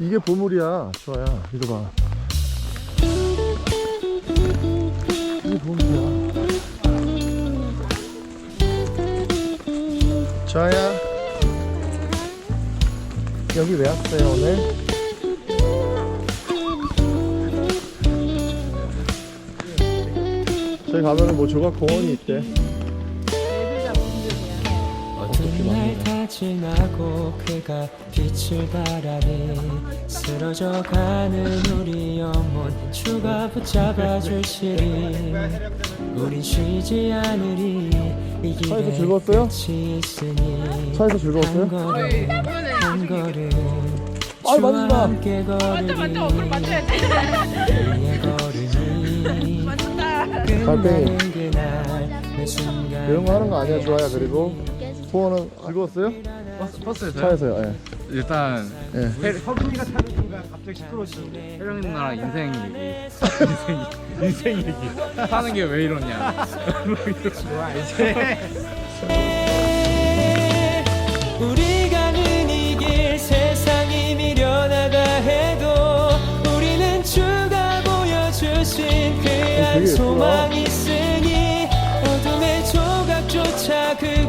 이게 보물이야, 주아야. 이거 봐. 이게 보물이야. 주아야. 여기 왜 왔어요, 오늘? 저기 가면은 뭐 조각 공원이 있대. 지나고 그가 빛을 바라니 쓰러져 가는 우리 영혼 주가 붙잡아 줄시리 우린 쉬지 않으리 이 차에서 길에 즐거웠어요? 끝이 있으니 차에서 즐거웠어요? 한 걸음 한 걸음 아이, 주와 만지지 마. 함께 걸으리 우리의 걸음이 끝나는 그날 매 순간 이런 거 하는 거 아니야, 주아야. 그리고 소원은 즐거웠어요? 버스, 버스에서요? 차에서요, 예. 일단 예. 선풍기가 타는 순간 갑자기 시끄러지는데 혜령 누나랑 인생 얘기 인생 인생 얘기 사는 게 왜 이러냐 좋아 이제 우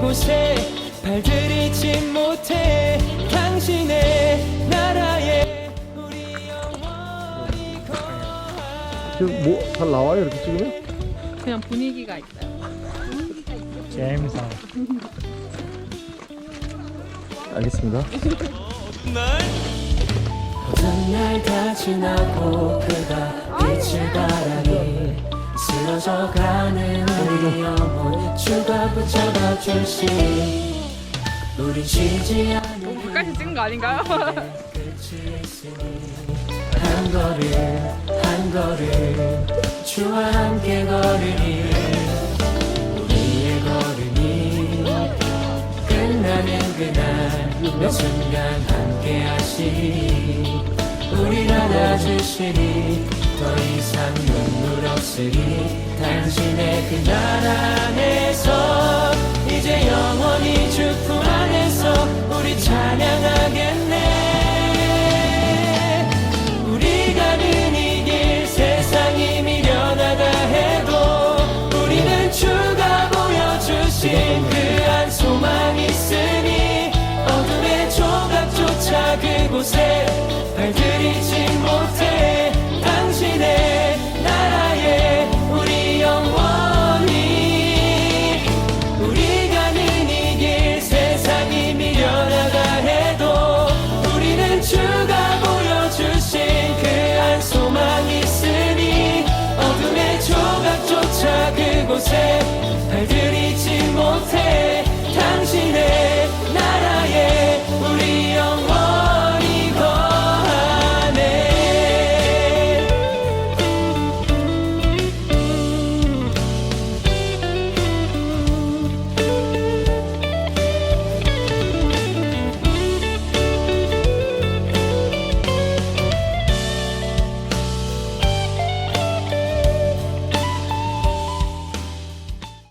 곳에 발 들이지 못해 당신의 나라에 우리 영원히 지금 뭐, 잘 나와요, 이렇게 찍으면? 그냥 분위기가 있어요. 알겠습니다. 어떤 날다 지나고 그가 빛을 바라니 쓰러져 가는 우리 영혼 주가 붙잡아 줄시 우리 않는 끝까지 찍은 거 아닌가요? 한 걸음 한 걸음 주와 함께 걸으니 우리의 걸음이 끝나는 그날 몇 순간 함께 하시니 우릴 안아주시니 더 이상 눈물 없으리 당신의 그 나라